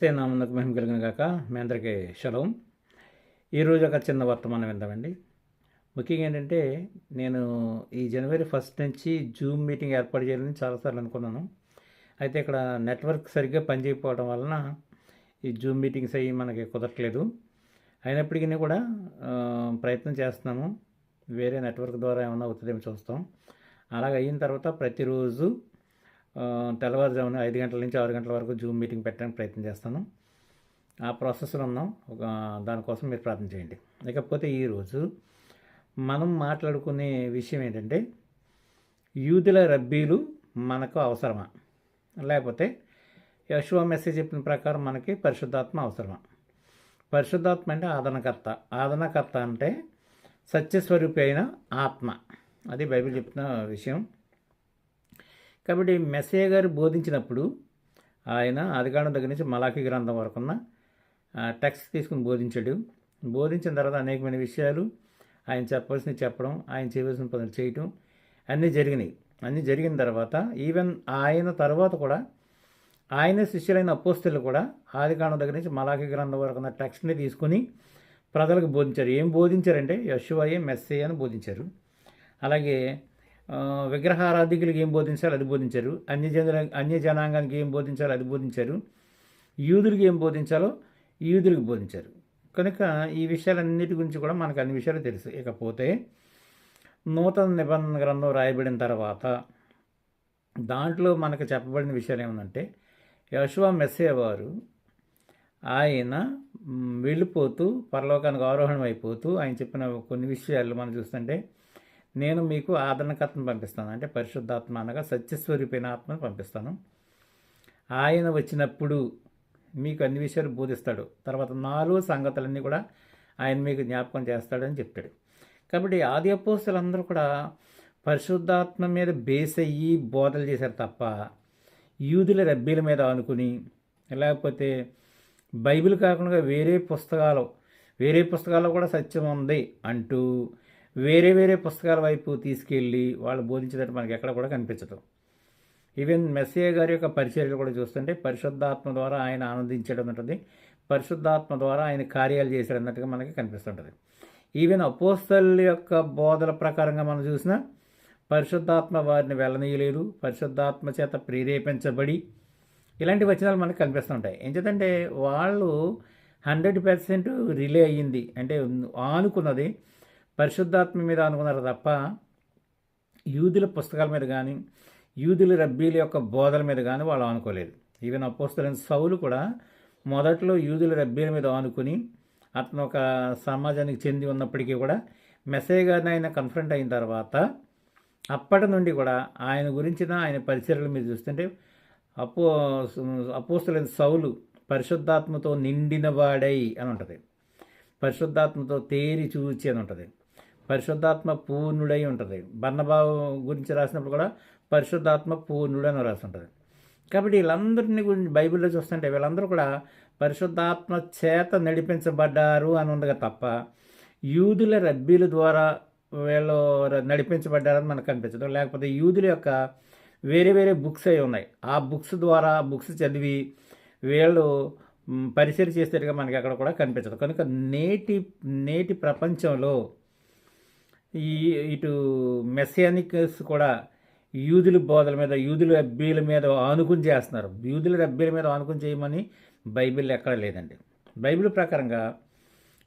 క్రీస్తే నామందుకు మహిమ కలిగిన కాక మీ అందరికీ శలం ఈరోజు ఒక చిన్న వర్తమానం విందామండి. ముఖ్యంగా ఏంటంటే నేను ఈ జనవరి ఫస్ట్ నుంచి జూమ్ మీటింగ్ ఏర్పాటు చేయాలని చాలాసార్లు అనుకున్నాను. అయితే ఇక్కడ నెట్వర్క్ సరిగ్గా పనిచేయకపోవడం వలన ఈ జూమ్ మీటింగ్స్ అవి మనకి కుదరట్లేదు. అయినప్పటికీ కూడా ప్రయత్నం చేస్తున్నాము. వేరే నెట్వర్క్ ద్వారా ఏమైనా అవుతుందేమో చూస్తాం. అలాగ అయిన తర్వాత ప్రతిరోజు తెల్లవారుజామున ఐదు గంటల నుంచి ఆరు గంటల వరకు జూమ్ మీటింగ్ పెట్టడానికి ప్రయత్నం చేస్తాను. ఆ ప్రాసెస్లో ఉన్నాం ఒక దానికోసం మీరు ప్రార్థన చేయండి. ఇకపోతే ఈరోజు మనం మాట్లాడుకునే విషయం ఏంటంటే యూదుల రబ్బీలు మనకు అవసరమా? లేకపోతే యశువ మెసేజ్ చెప్పిన ప్రకారం మనకి పరిశుద్ధాత్మ అవసరమా? పరిశుద్ధాత్మ అంటే ఆదరణకర్త. ఆదరణకర్త అంటే సత్యస్వరూపి అయిన ఆత్మ. అది బైబిల్ చెప్తున్న విషయం. కాబట్టి మెస్సే గారు బోధించినప్పుడు ఆయన ఆదికాండం దగ్గర నుంచి మలాఖీ గ్రంథం వరకున్న టెక్స్ట్ తీసుకుని బోధించాడు. బోధించిన తర్వాత అనేకమైన విషయాలు ఆయన చెప్పవలసినవి చెప్పడం ఆయన చేయవలసిన పనులు చేయటం అన్నీ జరిగినాయి. అన్నీ జరిగిన తర్వాత ఈవెన్ ఆయన తర్వాత కూడా ఆయన శిష్యులైన అపోస్తులు కూడా ఆదికాండం దగ్గర నుంచి మలాఖీ గ్రంథం వరకు ఉన్న టెక్స్ట్ని తీసుకుని ప్రజలకు బోధించారు. ఏం బోధించారంటే యశువయే మెస్సే అని బోధించారు. అలాగే విగ్రహారాధికులకు ఏం బోధించాలి అది బోధించారు. అన్యజనుల జన అన్య జనాంగానికి ఏం బోధించాలో అది బోధించారు. యూదులకు ఏం బోధించాలో యూదులకు బోధించారు. కనుక ఈ విషయాలన్నిటి గురించి కూడా మనకు అన్ని విషయాలు తెలుసు. ఇకపోతే నూతన నిబంధన గ్రంథం రాయబడిన తర్వాత దాంట్లో మనకు చెప్పబడిన విషయాలు ఏమందంటే యశువ మెస్సే వారు ఆయన వెళ్ళిపోతూ పరలోకానికి ఆరోహణం అయిపోతూ ఆయన చెప్పిన కొన్ని విషయాలు మనం చూస్తుంటే నేను మీకు ఆదరణకర్తను పంపిస్తాను. అంటే పరిశుద్ధాత్మ అనగా సత్యస్వరూపైన ఆత్మను పంపిస్తాను. ఆయన వచ్చినప్పుడు మీకు అన్ని విషయాలు బోధిస్తాడు. తర్వాత నాలుగు సంగతులన్నీ కూడా ఆయన మీకు జ్ఞాపకం చేస్తాడని చెప్తాడు. కాబట్టి ఆది అపోస్తులందరూ కూడా పరిశుద్ధాత్మ మీద బేస్ అయ్యి బోధలు చేశారు తప్ప యూదుల రబ్బీల మీద అనుకుని లేకపోతే బైబిల్ కాకుండా వేరే పుస్తకాలు వేరే పుస్తకాల్లో కూడా సత్యం ఉంది అంటూ వేరే వేరే పుస్తకాల వైపు తీసుకెళ్ళి వాళ్ళు బోధించేటట్టు మనకి ఎక్కడ కూడా కనిపించదు. ఈవెన్ మెస్సియ గారి యొక్క పరిచర్యలు కూడా చూస్తుంటే పరిశుద్ధాత్మ ద్వారా ఆయన ఆనందించడం ఉంటుంది పరిశుద్ధాత్మ ద్వారా ఆయన కార్యాలు చేశాడు అన్నట్టుగా మనకి కనిపిస్తుంటుంది. ఈవెన్ అపోస్తల్ యొక్క బోధల ప్రకారంగా మనం చూసినా పరిశుద్ధాత్మ వారిని వెళ్ళనీయలేదు పరిశుద్ధాత్మ చేత ప్రేరేపించబడి ఇలాంటి వచనాలు మనకు కనిపిస్తుంటాయి. ఏంటంటే వాళ్ళు హండ్రెడ్ పర్సెంట్ రిలే అయ్యింది. అంటే ఆనుకున్నది పరిశుద్ధాత్మ మీద అనుకున్నారు తప్ప యూదుల పుస్తకాల మీద కానీ యూదుల రబ్బీల యొక్క బోధల మీద కానీ వాళ్ళు అనుకోలేదు ఈవెన్ అపోస్తులైన సౌలు కూడా మొదట్లో యూదుల రబ్బీల మీద ఆనుకుని అతను ఒక సమాజానికి చెంది ఉన్నప్పటికీ కూడా మెసేజ్ గారిని ఆయన కన్ఫరెంట్ అయిన తర్వాత అప్పటి నుండి కూడా ఆయన గురించిన ఆయన పరిచర్లు మీరు చూస్తుంటే అపో అపోస్తులైన సౌలు పరిశుద్ధాత్మతో నిండినవాడై అని ఉంటుంది. పరిశుద్ధాత్మతో తేరి చూచి అని ఉంటుంది. పరిశుద్ధాత్మ పూర్ణుడై ఉంటుంది. బర్ణబాబు గురించి రాసినప్పుడు కూడా పరిశుద్ధాత్మ పూర్ణుడు అని రాసి ఉంటుంది కాబట్టి వీళ్ళందరినీ గురించి బైబిల్లో చూస్తుంటే వీళ్ళందరూ కూడా పరిశుద్ధాత్మ చేత నడిపించబడ్డారు అని ఉండగా తప్ప యూదుల రబ్బీల ద్వారా వీళ్ళు నడిపించబడ్డారని మనకు కనిపించదు. లేకపోతే యూదుల యొక్క వేరే వేరే బుక్స్ అయి ఉన్నాయి. ఆ బుక్స్ ద్వారా బుక్స్ చదివి వీళ్ళు పరిశీలి చేసేట్టుగా మనకి అక్కడ కూడా కనిపించదు. కనుక నేటి నేటి ప్రపంచంలో ఈ ఇటు మెస్సియానిక్స్ కూడా యూదుల బోధల మీద యూదుల రబ్బీల మీద ఆనుకుని చేస్తున్నారు. యూదుల రబ్బీల మీద ఆనుకుని చేయమని బైబిల్ ఎక్కడ లేదండి. బైబిల్ ప్రకారంగా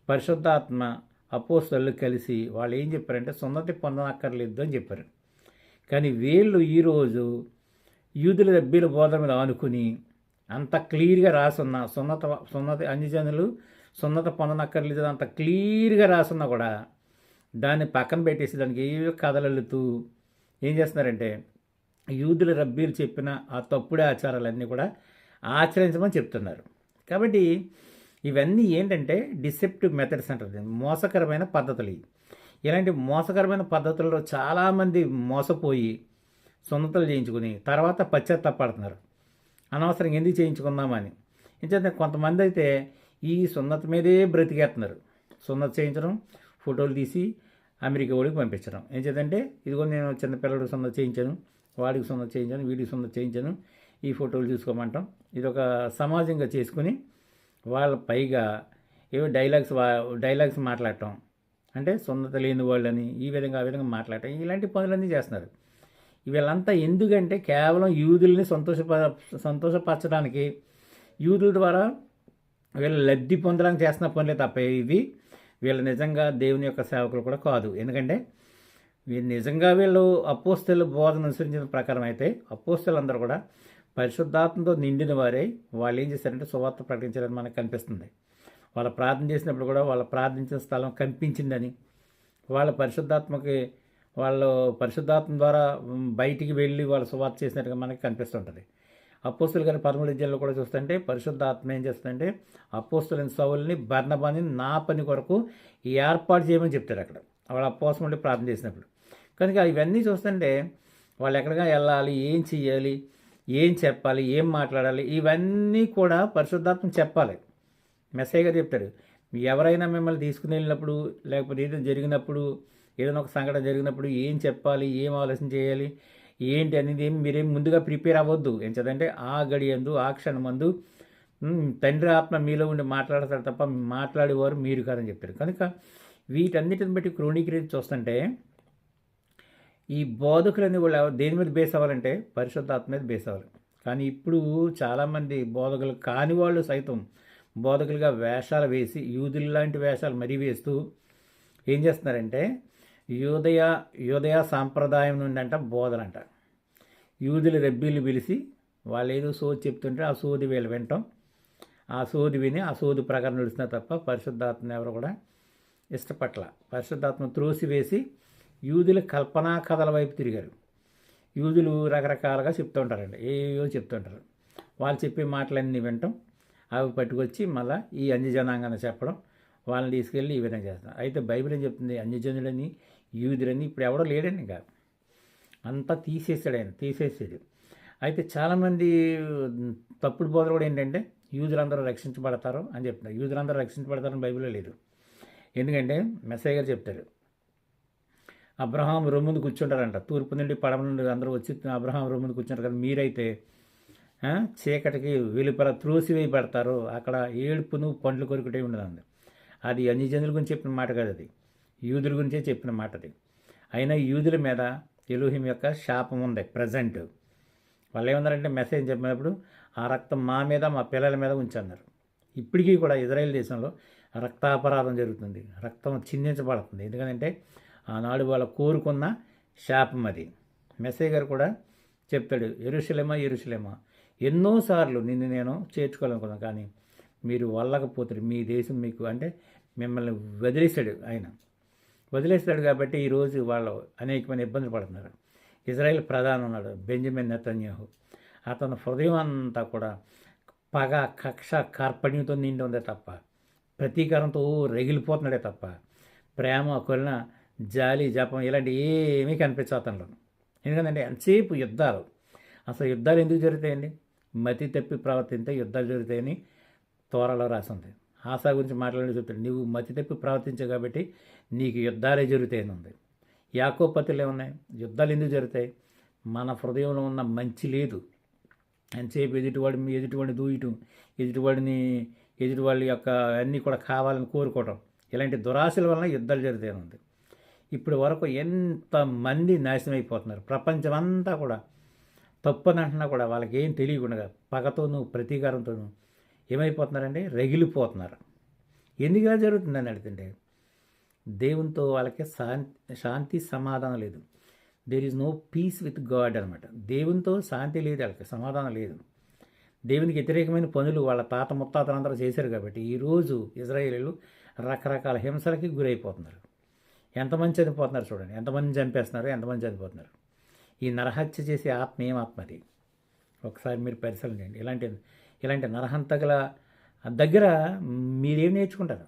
పరిశుద్ధాత్మ అపోస్తలు కలిసి వాళ్ళు ఏం చెప్పారంటే సున్నతి పొందనక్కర్లేదు అని చెప్పారు. కానీ వీళ్ళు ఈరోజు యూదుల రబ్బీల బోధల మీద ఆనుకుని అంత క్లియర్గా రాసున్న సున్నత సున్నత అన్యజనులు సున్నత పొందనక్కర్లేదు అంత క్లియర్గా రాసున్నా కూడా దాన్ని పక్కన పెట్టేసి దానికి ఏ కథలెళ్తూ ఏం చేస్తున్నారంటే యూదుల రబ్బీలు చెప్పిన ఆ తప్పుడు ఆచారాలన్నీ కూడా ఆచరించమని చెప్తున్నారు. కాబట్టి ఇవన్నీ ఏంటంటే డిసెప్టివ్ మెథడ్స్ అంటారు. మోసకరమైన పద్ధతులు ఇవి. ఇలాంటి మోసకరమైన పద్ధతుల్లో చాలామంది మోసపోయి సున్నతలు చేయించుకుని తర్వాత పశ్చాత్తాపడుతున్నారు అనవసరంగా ఎందుకు చేయించుకుందామని. ఎందుకంటే కొంతమంది అయితే ఈ సున్నత మీదే బ్రతికేస్తున్నారు. సున్నత చేయించడం ఫోటోలు తీసి అమెరికా వాడికి పంపించడం. ఏం చేద్దంటే ఇదిగో నేను చిన్న పిల్లడికి సొంత చేయించాను వాడికి సొంత చేయించాను వీడికి సొంత చేయించాను ఈ ఫోటోలు చూసుకోమంటాం ఇది ఒక సమాజంగా చేసుకుని వాళ్ళ పైగా ఏవో డైలాగ్స్ వా- డైలాగ్స్ మాట్లాడటం. అంటే సొంతత లేని వాళ్ళని ఈ విధంగా ఆ విధంగా మాట్లాడటం. ఇలాంటి పనులన్నీ చేస్తున్నారు. వీళ్ళంతా ఎందుకంటే కేవలం యూదుల్ని సంతోషప సంతోషపరచడానికి యూదుల ద్వారా వీళ్ళు లబ్ధి పొందడానికి చేస్తున్న పనులే తప్ప ఇవి వీళ్ళు నిజంగా దేవుని యొక్క సేవకులు కూడా కాదు. ఎందుకంటే వీళ్ళు నిజంగా వీళ్ళు అపోస్తల బోధన అనుసరించిన ప్రకారం అయితే అపోస్తలందరూ కూడా పరిశుద్ధాత్మతో నిండిన వారే. వాళ్ళు ఏం చేశారంటే సువార్త ప్రకటించాలని మనకు కనిపిస్తుంది. వాళ్ళు ప్రార్థన చేసినప్పుడు కూడా వాళ్ళు ప్రార్థించిన స్థలం కనిపించిందని. వాళ్ళ పరిశుద్ధాత్మకి వాళ్ళు పరిశుద్ధాత్మ ద్వారా బయటికి వెళ్ళి వాళ్ళు సువార్త చేసినట్టుగా మనకి కనిపిస్తుంటుంది. అపోస్తులు కానీ పదమూడు కూడా చూస్తుంటే పరిశుద్ధాత్మ ఏం చేస్తుందంటే అపోస్తులైన సౌల్ని బర్ణబాని నా పని కొరకు ఏర్పాటు చేయమని చెప్తారు అక్కడ. వాళ్ళ అపోసం ఉండి ప్రార్థన చేసినప్పుడు. కనుక ఇవన్నీ చూస్తుంటే వాళ్ళు ఎక్కడిగా వెళ్ళాలి ఏం చెయ్యాలి ఏం చెప్పాలి ఏం మాట్లాడాలి ఇవన్నీ కూడా పరిశుద్ధాత్మ చెప్పాలి. మెసేజ్గా చెప్తారు ఎవరైనా మిమ్మల్ని తీసుకుని వెళ్ళినప్పుడు లేకపోతే ఏదైనా జరిగినప్పుడు ఏదైనా ఒక సంఘటన జరిగినప్పుడు ఏం చెప్పాలి ఏం ఆలోచన చేయాలి ఏంటి అనేది ఏం మీరేం ముందుగా ప్రిపేర్ అవ్వద్దు. ఎంచదంటే ఆ గడియందు ఆ క్షణమందు తండ్రి ఆత్మ మీలో ఉండి మాట్లాడతారు తప్ప మాట్లాడేవారు మీరు కాదని చెప్పారు. కనుక వీటన్నిటిని బట్టి క్రోణీకరించి చూస్తుంటే ఈ బోధకులని వాళ్ళు దేని మీద బేస్ అవ్వాలంటే పరిశుద్ధాత్మ మీద బేస్ అవ్వాలి. కానీ ఇప్పుడు చాలామంది బోధకులు కాని వాళ్ళు సైతం బోధకులుగా వేషాలు వేసి యూదులు లాంటి వేషాలు మరీ వేస్తూ ఏం చేస్తున్నారంటే యూదయ యూదయ సాంప్రదాయం నుండి అంట బోధనంట యూదులు రెబ్బీలు పిలిచి వాళ్ళు ఏదో సోది చెప్తుంటే ఆ సోది వీళ్ళు వింటాం. ఆ సోది విని ఆ సోది ప్రకారం నడిచినా తప్ప పరిశుద్ధాత్మ ఎవరు కూడా ఇష్టపట్ల. పరిశుద్ధాత్మ త్రోసివేసి యూదుల కల్పనా కథల వైపు తిరిగారు. యూదులు రకరకాలుగా చెప్తూ ఉంటారండి. ఏవో చెప్తుంటారు వాళ్ళు చెప్పే మాటలన్నీ వింటాం. అవి పట్టుకొచ్చి మళ్ళీ ఈ అన్యజనాంగాన్ని చెప్పడం. వాళ్ళని తీసుకెళ్ళి ఈ విధంగా చేస్తాం. అయితే బైబిల్ ఏం చెప్తుంది? అన్యజనులని యూదులని ఇప్పుడు ఎవడో లేడండి ఇంకా. అంతా తీసేసాడు ఆయన తీసేసాడు అయితే చాలామంది తప్పుడు బోధలు కూడా ఏంటంటే యూదులందరూ రక్షించబడతారు అని చెప్తున్నారు. యూదులందరూ రక్షించబడతారని బైబిల్లో లేదు. ఎందుకంటే మెస్సయ్య గారు చెప్తారు అబ్రహాం రొమ్ముందు కూర్చుంటారంట. తూర్పు నుండి పడమ నుండి అందరూ వచ్చి అబ్రహాం రొమ్ముందు కూర్చుంటారు కదా మీరైతే చీకటికి వెలుపల త్రోసివేయి పెడతారు అక్కడ ఏడుపును పండ్లు కొరుకుటే ఉండదండి అది అన్ని జనుల గురించి చెప్పిన మాట కాదు అది. యూదుల గురించే చెప్పిన మాట అది అయినా యూదుల మీద ఎలుహిం యొక్క శాపం ఉంది ప్రజెంట్ వాళ్ళు ఏమన్నారంటే మెసేజ్ చెప్పినప్పుడు ఆ రక్తం మా మీద మా పిల్లల మీద ఉంచన్నారు ఇప్పటికీ కూడా ఇజ్రాయెల్ దేశంలో రక్తాపరాధం జరుగుతుంది. రక్తం చిందించబడుతుంది. ఎందుకంటే ఆనాడు వాళ్ళు కోరుకున్న శాపం అది. మెసేజ్ గారు కూడా చెప్తాడు ఎరుషలేమా ఎరుషలేమా ఎన్నోసార్లు నిన్ను నేను చేర్చుకోవాలనుకున్నాను కానీ మీరు వల్లకపోతారు మీ దేశం మీకు అంటే మిమ్మల్ని వదిలేశాడు ఆయన. వదిలేస్తాడు కాబట్టి ఈరోజు వాళ్ళు అనేకమైన ఇబ్బందులు పడుతున్నారు. ఇజ్రాయెల్ ప్రధాని ఉన్నాడు బెంజమిన్ నెతన్యాహు. అతని హృదయం అంతా కూడా పగ కక్ష కార్పణ్యంతో నిండి ఉందే తప్ప ప్రతీకారంతో రగిలిపోతున్నాడే తప్ప ప్రేమ కొలిన జాలి జపం ఇలాంటి ఏమీ కనిపించవు అతనిలో. ఎందుకంటే ఎంతసేపు యుద్ధాలు? అసలు యుద్ధాలు ఎందుకు జరుగుతాయండి? మతి తప్పి ప్రవర్తింతే యుద్ధాలు జరుగుతాయని తోరలో రాసింది. ఆశ గురించి మాట్లాడి చెప్తాడు నువ్వు మతి తప్పి ప్రవర్తించావు కాబట్టి నీకు యుద్ధాలే జరుగుతాయని ఉంది యాకోపతులు ఉన్నాయి యుద్ధాలు ఎందుకు జరుగుతాయి? మన హృదయంలో ఉన్న మంచి లేదు. ఎంతసేపు ఎదుటివాడి ఎదుటివాడిని దూయటం ఎదుటివాడిని ఎదుటివాళ్ళ యొక్క అన్నీ కూడా కావాలని కోరుకోవటం ఇలాంటి దురాశల వలన యుద్ధాలు జరుగుతాయని ఉంది ఇప్పటి వరకు ఎంతమంది నాశనం అయిపోతున్నారు? ప్రపంచం అంతా కూడా తప్పని అంటున్నా కూడా వాళ్ళకి ఏం తెలియకుండా పగతోనూ ప్రతీకారంతోనూ ఏమైపోతున్నారండి? రగిలిపోతున్నారు. ఎందుకు జరుగుతుందని అడుగుతుంటే దేవునితో వాళ్ళకి శాంతి శాంతి సమాధానం లేదు. There is no peace with God అనమాట దేవునితో శాంతి లేదు వాళ్ళకి సమాధానం లేదు. దేవునికి వ్యతిరేకమైన పనులు వాళ్ళ తాత ముత్తాతలందరూ చేశారు కాబట్టి ఈరోజు ఇజ్రాయేలీలు రకరకాల హింసలకి గురైపోతున్నారు. ఎంతమంది చనిపోతున్నారు చూడండి. ఎంతమంది చంపేస్తున్నారు? ఎంతమంది చనిపోతున్నారు? ఈ నరహత్య చేసే ఆత్మ ఏం ఆత్మ అది? ఒకసారి మీరు పరిశీలన చేయండి. ఇలాంటి ఇలాంటి నరహంతకుల దగ్గర మీరేం నేర్చుకుంటారు?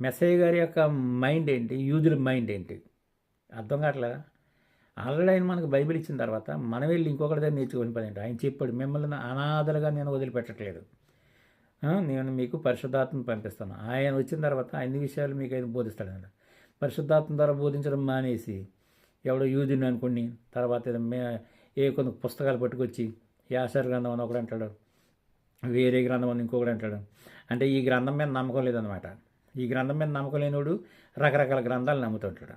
మెస్సయ్య గారి యొక్క మైండ్ ఏంటి? యూదుల మైండ్ ఏంటి? అర్థం కావట్లేదా? ఆల్రెడీ ఆయన మనకు బైబిల్ ఇచ్చిన తర్వాత మనం వెళ్ళి ఇంకొకటి దగ్గర నేర్చుకొని పని ఆయన చెప్పాడు మిమ్మల్ని అనాథలుగా నేను వదిలిపెట్టట్లేదు. నేను మీకు పరిశుద్ధాత్మను పంపిస్తాను. ఆయన వచ్చిన తర్వాత అన్ని విషయాలు మీకు ఆయన బోధిస్తాడు పరిశుద్ధాత్మ ద్వారా బోధించడం మానేసి ఎవడో యూదుని అనుకుని తర్వాత ఏ కొన్ని పుస్తకాలు పట్టుకొచ్చి యాసర్ గ్రంథం అని ఒకడు అంటాడు. వేరే గ్రంథం అని ఇంకొకడు అంటాడు. అంటే ఈ గ్రంథం మీద నమ్మకం లేదనమాట ఈ గ్రంథం మీద నమ్మకం లేనివాడు రకరకాల గ్రంథాలు నమ్ముతుంటాడు.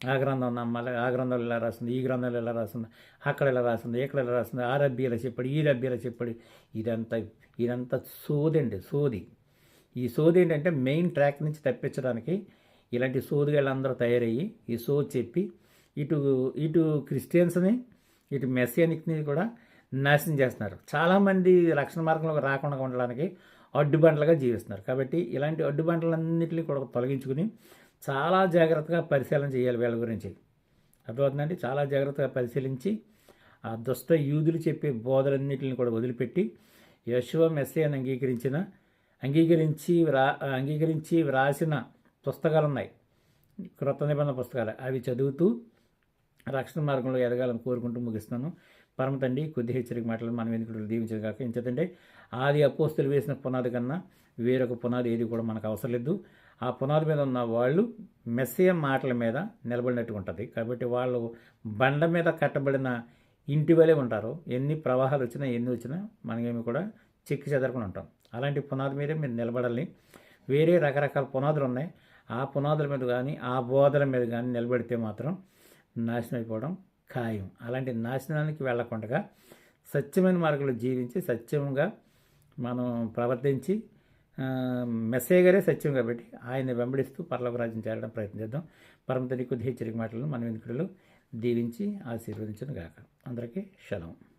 ఆ గ్రంథం నమ్మాలి ఆ గ్రంథంలో ఇలా రాస్తుంది ఈ గ్రంథంలో ఇలా రాస్తుంది అక్కడ ఇలా రాస్తుంది ఇక్కడ ఇలా రాస్తుంది ఆ రబ్బీ ఇలా చెప్పాడు ఈ రబ్బీ ఇలా చెప్పాడు ఇదంతా ఇదంతా సోదండి సోది. ఈ సోది ఏంటంటే మెయిన్ ట్రాక్ నుంచి తప్పించడానికి ఇలాంటి సోదిగాళ్ళందరూ తయారయ్యి ఈ సోది చెప్పి ఇటు ఇటు క్రిస్టియన్స్ని ఇటు మెస్సియానిక్ని కూడా నాశనం చేస్తున్నారు. చాలామంది రక్షణ మార్గంలోకి రాకుండా ఉండడానికి అడ్డుబండలుగా జీవిస్తున్నారు. కాబట్టి ఇలాంటి అడ్డుబండలన్నింటినీ కూడా తొలగించుకుని చాలా జాగ్రత్తగా పరిశీలన చేయాలి వీళ్ళ గురించి. అర్థమవుతుందండి? చాలా జాగ్రత్తగా పరిశీలించి ఆ దుష్ట యూదులు చెప్పే బోధలన్నింటిని కూడా వదిలిపెట్టి యశువ మెస్సేని అంగీకరించిన అంగీకరించి వ్రా అంగీకరించి వ్రాసిన పుస్తకాలు ఉన్నాయి క్రొత్త నిబంధన పుస్తకాలు. అవి చదువుతూ రక్షణ మార్గంలో ఎదగాలని కోరుకుంటూ ముగిస్తున్నాను. పరమ తండ్రి కొద్ది హెచ్చరిక మాటలు మనం ఎందుకు దీవించదు కాక ఆది అపోస్తులు వేసిన పునాది కన్నా వేరొక పునాది ఏది కూడా మనకు అవసరం లేదు. ఆ పునాది మీద ఉన్న వాళ్ళు మెస్సియ మాటల మీద నిలబడినట్టు ఉంటుంది. కాబట్టి వాళ్ళు బండ మీద కట్టబడిన ఇంటి వలె ఉంటారు. ఎన్ని ప్రవాహాలు వచ్చినా ఎన్ని వచ్చినా మనమేమి కూడా చెక్కి చెదరకుండా ఉంటాం. అలాంటి పునాది మీదే మీరు నిలబడాలి. వేరే రకరకాల పునాదులు ఉన్నాయి. ఆ పునాదుల మీద కానీ ఆ బోధల మీద కానీ నిలబడితే మాత్రం నాశనం అయిపోవడం ఖాయం. అలాంటి నాశనానికి వెళ్ళకుండా సత్యమైన మార్గంలో జీవించి సత్యంగా మనం ప్రవర్తించి మెసేగరే గారే సత్యం కాబట్టి ఆయన వెంబడిస్తూ పర్లోక రాజ్యం చేరడం ప్రయత్నిద్దాం పరమతనికి హెచ్చరిక మాటలను మనం వెనుకలు దీవించి ఆశీర్వదించను గాక అందరికీ శలం